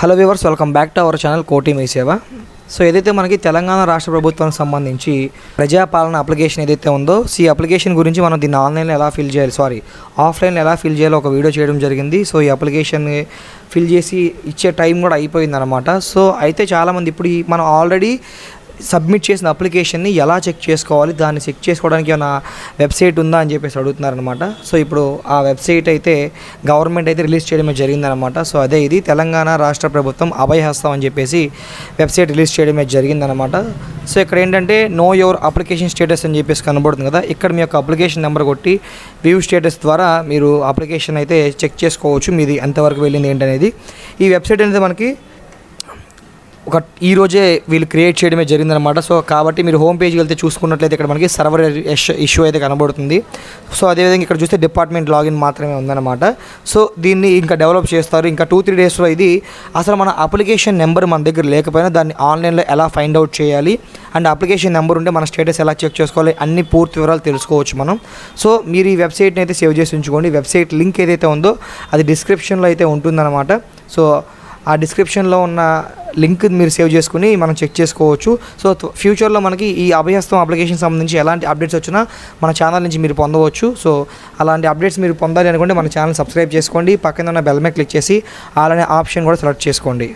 Hello viewers welcome back to our channel కోటి మీ సేవ so ఏదైతే మనకి తెలంగాణ రాష్ట్ర ప్రభుత్వానికి సంబంధించి ప్రజాపాలన అప్లికేషన్ ఏదైతే ఉందో సో ఈ అప్లికేషన్ గురించి మనం దీన్ని ఆన్లైన్లో ఎలా ఫిల్ చేయాలి సారీ ఆఫ్లైన్లో ఎలా ఫిల్ చేయాలో ఒక వీడియో చేయడం జరిగింది. సో ఈ అప్లికేషన్ ఫిల్ చేసి ఇచ్చే టైం కూడా అయిపోయింది అనమాట సో అయితే చాలామంది ఇప్పుడు మనం ఆల్రెడీ సబ్మిట్ చేసిన అప్లికేషన్ని ఎలా చెక్ చేసుకోవాలి దాన్ని చెక్ చేసుకోవడానికి ఏమైనా వెబ్సైట్ ఉందా అని చెప్పేసి అడుగుతున్నారనమాట సో ఇప్పుడు ఆ వెబ్సైట్ అయితే గవర్నమెంట్ అయితే రిలీజ్ చేయడమే జరిగిందనమాట సో అదే ఇది. తెలంగాణ రాష్ట్ర ప్రభుత్వం అభయహస్తం అని చెప్పేసి వెబ్సైట్ రిలీజ్ చేయడమే జరిగిందనమాట సో ఇక్కడ ఏంటంటే నో యువర్ అప్లికేషన్ స్టేటస్ అని చెప్పేసి కనబడుతుంది కదా. ఇక్కడ మీ యొక్క అప్లికేషన్ నెంబర్ కొట్టి వ్యూ స్టేటస్ ద్వారా మీరు అప్లికేషన్ అయితే చెక్ చేసుకోవచ్చు. మీది ఎంతవరకు వెళ్ళింది ఏంటనేది. ఈ వెబ్సైట్ అనేది మనకి ఒక ఈ రోజే వీళ్ళు క్రియేట్ చేయడమే జరిగిందనమాట సో కాబట్టి మీరు హోమ్ పేజ్కి వెళ్తే చూసుకున్నట్లయితే ఇక్కడ మనకి సర్వర్ ఇష్యూ అయితే కనబడుతుంది. సో అదేవిధంగా ఇక్కడ చూస్తే డిపార్ట్మెంట్ లాగిన్ మాత్రమే ఉందన్నమాట. సో దీన్ని ఇంకా డెవలప్ చేస్తారు. ఇంకా టూ త్రీ డేస్లో ఇది అసలు మన అప్లికేషన్ నెంబర్ మన దగ్గర లేకపోయినా దాన్ని ఆన్లైన్లో ఎలా ఫైండ్ అవుట్ చేయాలి అండ్ అప్లికేషన్ నెంబర్ ఉంటే మన స్టేటస్ ఎలా చెక్ చేసుకోవాలి అన్ని పూర్తి వివరాలు తెలుసుకోవచ్చు మనం. సో మీరు ఈ వెబ్సైట్ని అయితే సేవ్ చేసి ఉంచుకోండి. వెబ్సైట్ లింక్ ఏదైతే ఉందో అది డిస్క్రిప్షన్లో అయితే ఉంటుందన్నమాట. సో ఆ డిస్క్రిప్షన్లో ఉన్న లింక్ మీరు సేవ్ చేసుకుని మనం చెక్ చేసుకోవచ్చు. సో ఫ్యూచర్లో మనకి ఈ అభయస్తం అప్లికేషన్ సంబంధించి ఎలాంటి అప్డేట్స్ వచ్చినా మన ఛానల్ నుంచి మీరు పొందవచ్చు. సో అలాంటి అప్డేట్స్ మీరు పొందాలి అనుకుంటే మన ఛానల్ సబ్స్క్రైబ్ చేసుకోండి. పక్కన ఉన్న బెల్ మీద క్లిక్ చేసి అలానే ఆప్షన్ కూడా సెలెక్ట్ చేసుకోండి.